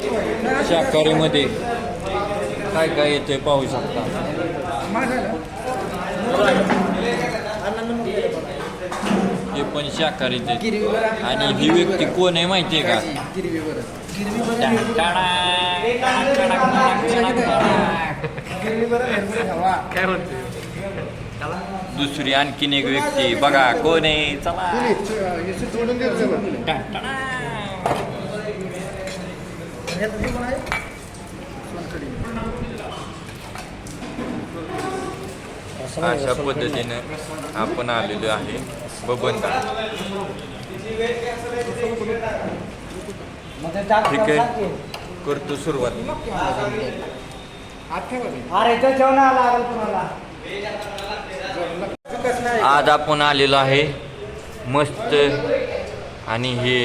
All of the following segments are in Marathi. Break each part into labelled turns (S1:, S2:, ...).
S1: शाकाहारीमध्ये काय काय येते पाहू शकता. हे पण शाकाहारीच आहे आणि ही व्यक्ती कोण आहे माहिती आहे का? दुसरी आणखीन एक व्यक्ती बघा कोण आहे चला अशा पद्धतीनं आपण आलेलो आहे. बबनदा ठीक आहे. करतो सुरुवात. आज आपण आलेलो आहे मस्त आणि हे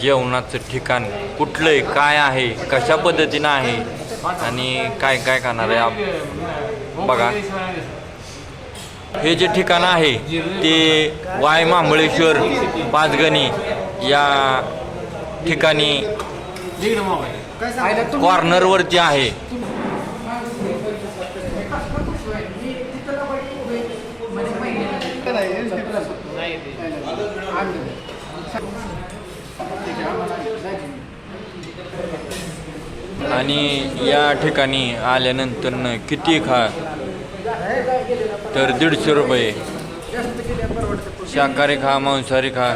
S1: जेवणाचं ठिकाण कुठलं आहे काय आहे कशा पद्धतीनं आहे आणि काय काय खाणार आहे आप- बघा. हे जे ठिकाण आहे ते वाय महाबळेश्वर पाचगणी या ठिकाणी कॉर्नरवरती आहे. आणि या ठिकाणी आल्यानंतर किती खा? तर दीडशे रुपये. शाकाहारी खा मांसाहारी खा.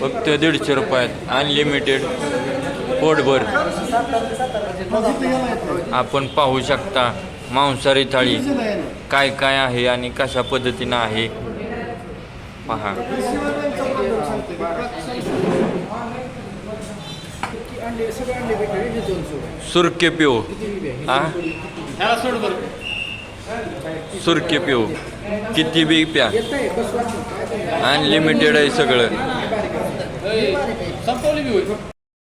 S1: फक्त दीडशे रुपयात अनलिमिटेड पोटभर. आपण पाहू शकता मांसाहारी थाळी काय काय आहे आणि कशा पद्धतीनं आहे. पहा. सुरके पिओ हा?
S2: ह्याला सोड बरं.
S1: सुरके पिओ किती बी प्या. अनलिमिटेड आहे सगळं.
S2: संपवली बी होईल